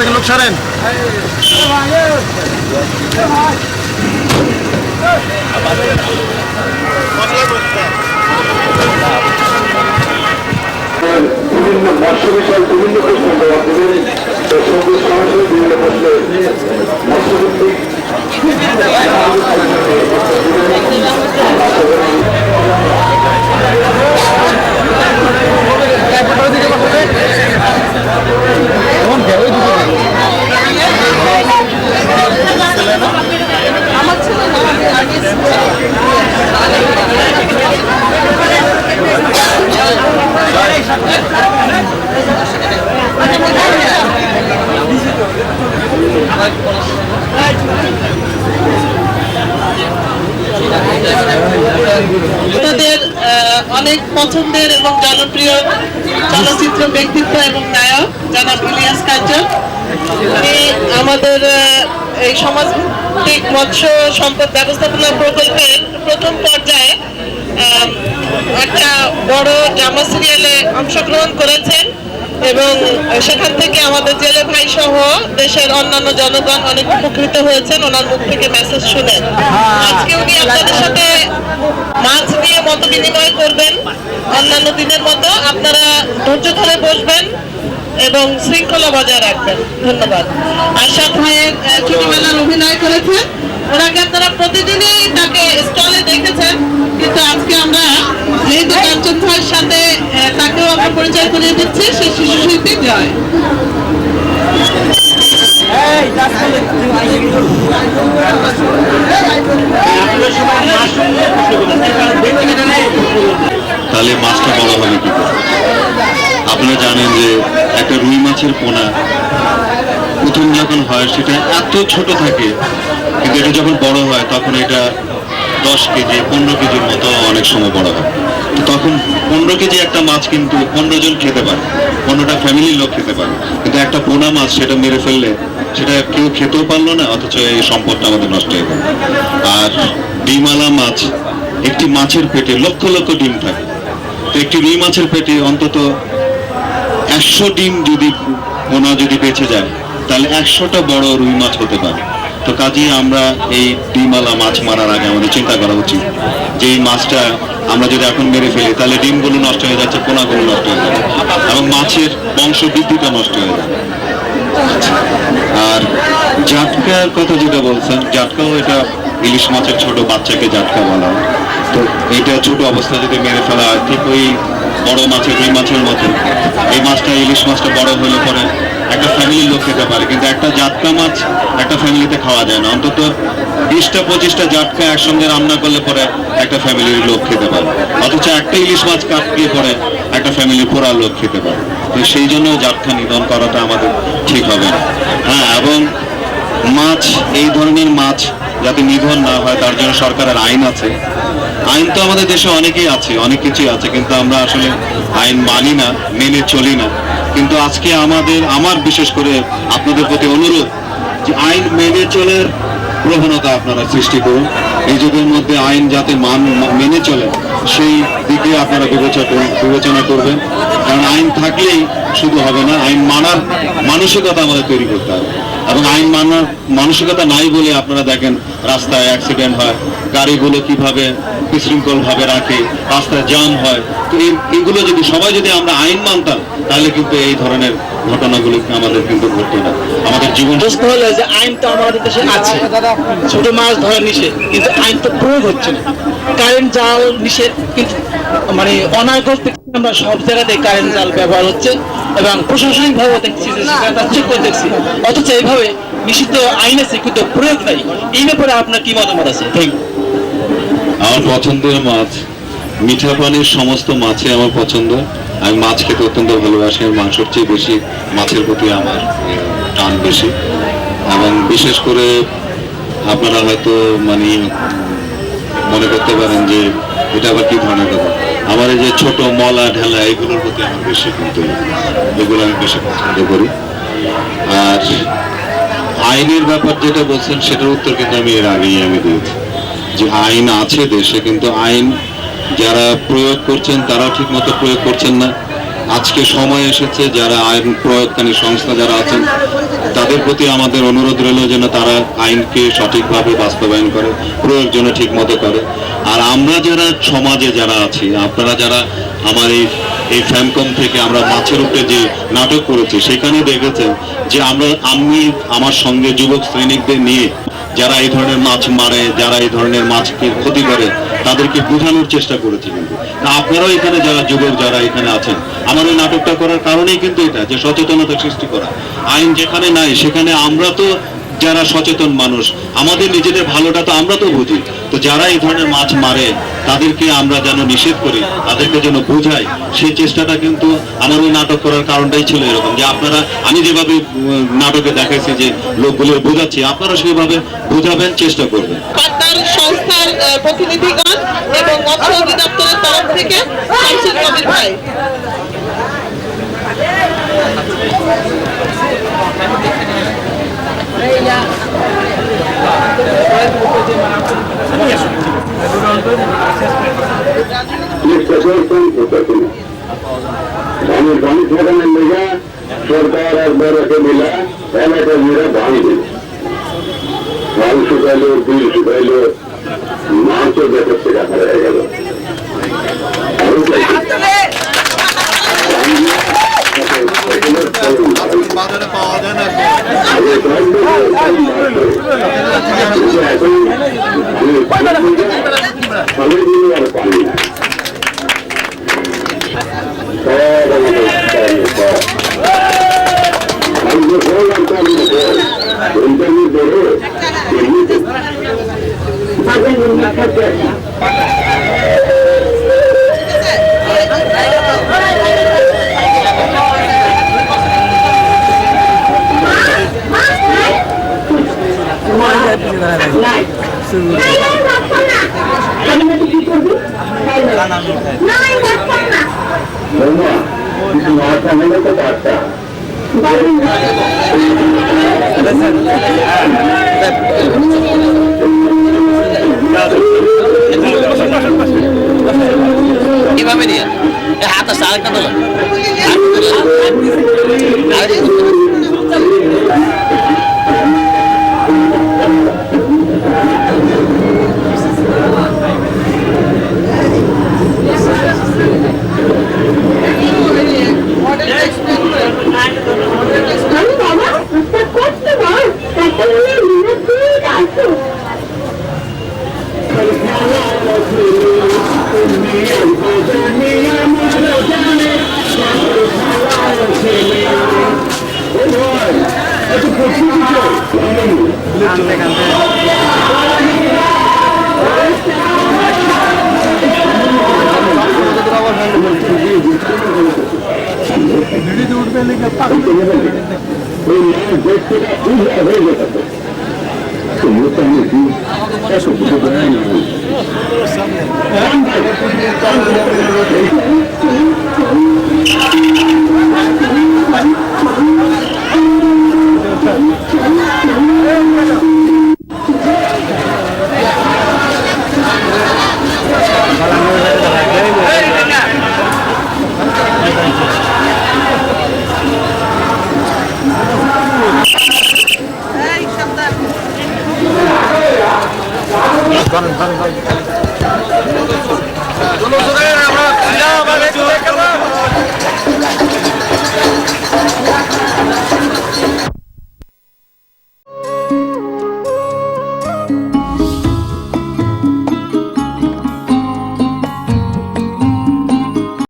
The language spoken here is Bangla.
থেকে লোক সরেন বিভিন্ন মৎস্য বিভিন্ন প্রশ্ন সরাসরি বিভিন্ন প্রশ্নের মৎস্যভিত্তিক তাদের অনেক পছন্দের এবং জনপ্রিয় চলচ্চিত্র ব্যক্তিত্ব এবং নায়ক জনাব ইলিয়াস কাঞ্চন। উনি আমাদের এই সমাজভিত্তিক মৎস্য সম্পদ ব্যবস্থাপনা প্রকল্পের প্রথম পর্যায়ে একটা বড় ড্রামা সিরিয়ালে অংশগ্রহণ করেছেন। এবং সেখান থেকে আমাদের জেলে ভাই সহ দেশের অন্যান্য জনগণ অনেক উপকৃত হয়েছেন। ওনার মুখ থেকে মেসেজ শুনে। আজকে উনি আপনাদের সাথে মাছ নিয়ে মত বিনিময় করবেন। অন্যান্য দিনের মতো আপনারা ধৈর্য ধরে বসবেন এবং শৃঙ্খলা বজায় রাখবেন। ধন্যবাদ। আশাদ ভাইয়ের ছোটবেলার অভিনয় করেছেন। ওনাকে আপনারা প্রতিদিনই তাকে স্টলে দেখেছেন। কিন্তু আজকে আমরা যেহেতু কাঞ্চন ভাইয়ের সাথে তাকেও আমরা পরিচয় করিয়ে দিচ্ছি সে শিশু শিল্পী জয়। তাহলে। মাছটা বলা হবে কি করে? আপনারা জানেন যে একটা রুই মাছের পোনা প্রথম যখন হয় সেটা এত ছোট থাকে কিন্তু এটা যখন বড় হয় তখন এটা দশ কেজি পনেরো কেজির মতো অনেক সময় বড় হয়। তখন পনেরো কেজি একটা মাছ কিন্তু পনেরো জন খেতে পারে। পনেরোটা ফ্যামিলির লোক খেতে পারে। কিন্তু একটা পোনা মাছ সেটা মেরে ফেললে সেটা কেউ খেতেও পারল না, অথচ এই সম্পদটা আমাদের নষ্ট হয়ে গেল। আর ডিমালা মাছ, একটি মাছের পেটে লক্ষ লক্ষ ডিম থাকে। তো একটি রুই মাছের পেটে অন্তত একশো ডিম যদি পোনা যদি বেঁচে যায়, তাহলে একশোটা বড় রুই মাছ হতে পারে। তো কাজেই আমরা এই ডিমওয়ালা মাছ মারার আগে আমাদের চিন্তা করা উচিত যে এই মাছটা আমরা যদি এখন মেরে ফেলি, তাহলে ডিমগুলো নষ্ট হয়ে যাচ্ছে, পোনাগুলো নষ্ট হয়ে যাবে এবং মাছের বংশ বৃদ্ধিটা নষ্ট হয়ে যাবে। আর জাটকার কথা যেটা বলছেন, জাটকাও এটা ইলিশ মাছের ছোট বাচ্চাকে জাটকা বলা তো এটা ছোট অবস্থা যদি মেরে ফেলা হয়, ঠিক ওই বড় মাছের রুই মাছের মতো। এই মাছটা ইলিশ মাছটা বড় হলে পরে একটা ফ্যামিলির লোক খেতে পারে। কিন্তু একটা জাটকা মাছ একটা ফ্যামিলিতে খাওয়া যায় না। অন্তত বিশটা, পঁচিশটা জাটকা একসঙ্গে রান্না করলে পরে একটা ফ্যামিলির লোক খেতে পারে। অথচ একটা ইলিশ মাছ কাটলে পরে একটা ফ্যামিলির পুরা লোক খেতে পারে। তো সেই জন্য জাটকা নিধন করাটা আমাদের ঠিক হবে না। হ্যাঁ এবং মাছ, এই ধরনের মাছ যাতে নিধন না হয়, তার জন্য সরকারের আইন আছে। আইন তো আমাদের দেশে অনেকেই আছে, অনেক কিছুই আছে, কিন্তু আমরা আসলে আইন মানি না, মেনে চলি না। কিন্তু আজকে আমাদের, আমার বিশেষ করে আপনাদের প্রতি অনুরোধ যে আইন মেনে চলার প্রবণতা আপনারা সৃষ্টি করুন। এই যুগের মধ্যে আইন যাতে মান, মেনে চলে, সেই দিকে আপনারা বিবেচনা বিবেচনা করবেন। কারণ আইন থাকলেই শুধু হবে না, আইন মানার মানসিকতা আমাদের তৈরি করতে হবে। এবং আইন মানার মানসিকতা নাই বলে আপনারা দেখেন রাস্তায় অ্যাক্সিডেন্ট হয়, গাড়িগুলো কীভাবে বিশৃঙ্খল ভাবে রাখে, রাস্তায় জ্যাম হয়। তো এই- এগুলো যদি, সবাই যদি আমরা আইন মানতাম, তাহলে কিন্তু এই ধরনের ঘটনাগুলো আমাদের কিন্তু ঘটতো না। আমাদের জীবন প্রশ্ন হলো যে আইন তো আমাদের দেশে আছে। ছোট মাছ ধরা নিষেধ, কিন্তু আইন তো প্রয়োগ হচ্ছে না। কারেন্ট, জাল, নিষেধ, কিন্তু মানে অনাগত আমরা সব জায়গাতে কারেন্ট জাল ব্যবহার হচ্ছে এবং প্রশাসনিক ভাবে দেখছি যে সেটা চেক করে দেখছি। অথচ এইভাবে নিষিদ্ধ আইন আছে কিন্তু প্রয়োগ নাই। এই ব্যাপারে আপনার কি মতামত আছে? থ্যাংক আমার পছন্দের মাছ মিঠা পানির সমস্ত মাছে আমার পছন্দ। আমি মাছ খেতে অত্যন্ত ভালোবাসি আর মাংসের চেয়ে বেশি মাছের প্রতি আমার টান বেশি। এবং বিশেষ করে আপনারা হয়তো মানে মনে করতে পারেন যে এটা আবার কি ধরনের কথা? আমার এই যে ছোট মলা, ঢেলা, এগুলোর প্রতি আমার বেশি কিন্তু এগুলো আমি বেশি পছন্দ করি। আর আইনের ব্যাপার যেটা বলছেন, সেটার উত্তর কিন্তু আমি এর আগেই আমি দিয়েছি। যে আইন আছে দেশে, কিন্তু আইন যারা প্রয়োগ করছেন তারা ঠিক মতো প্রয়োগ করছেন না। আজকে সময় এসেছে, যারা আইন প্রয়োগকারী সংস্থা যারা আছেন, তাদের প্রতি আমাদের অনুরোধ রইল যেন তারা আইনকে সঠিকভাবে বাস্তবায়ন করে, প্রয়োগ ঠিক মতো করে। আর আমরা যারা সমাজে যারা আছি, আপনারা যারা আমার এই এই ফ্যামকম থেকে আমরা মাছের উপরে যে নাটক করেছি, সেখানে দেখেছেন যে আমরা, আমি আমার সঙ্গে যুবক সৈনিকদের নিয়ে যারা এই ধরনের মাছ মারে, যারা এই ধরনের মাছকে ক্ষতি করে, তাদেরকে বোঝানোর চেষ্টা করেছি কিন্তু না আপনারাও এখানে যারা যুবক, যারা এখানে আছেন, আমার এই নাটকটা করার কারণেই কিন্তু এটা, যে সচেতনতা সৃষ্টি করা। আইন যেখানে নাই, সেখানে আমরা তো যারা সচেতন মানুষ, আমাদের নিজেদের ভালোটা তো আমরা তো বুঝি। তো যারা এই ধরনের মাছ মারে, তাদেরকে আমরা যেন নিষেধ করি, তাদেরকে যেন বোঝাই, সেই চেষ্টাটা কিন্তু আমার ওই নাটক করার কারণটাই ছিল এরকম। যে আপনারা, আমি যেভাবে নাটকে দেখাইছি যে লোকগুলো বোঝাচ্ছি, আপনারা সেভাবে বোঝাবেন, চেষ্টা করবেন। সংস্থার প্রতিনিধিগণ এবং থেকে শামসুল কবির ভাই আমি বাণী থাকানের লেগে সরকার আর বড়কে মিলা এলাকা মিলে বাণী দিল মাংস দেখতে টাকা হয়ে গেল বাজারে পাওয়া যায় না সবাই দিলে আর পানি না কিছু মাথা হলে তো পারতা কীভাবে নিয়ে হাত আসছে আরেকটা দোলা ওই মাছ দেখতে উঠে হয়ে যেত এসব কিছু দেয় না Cẩn!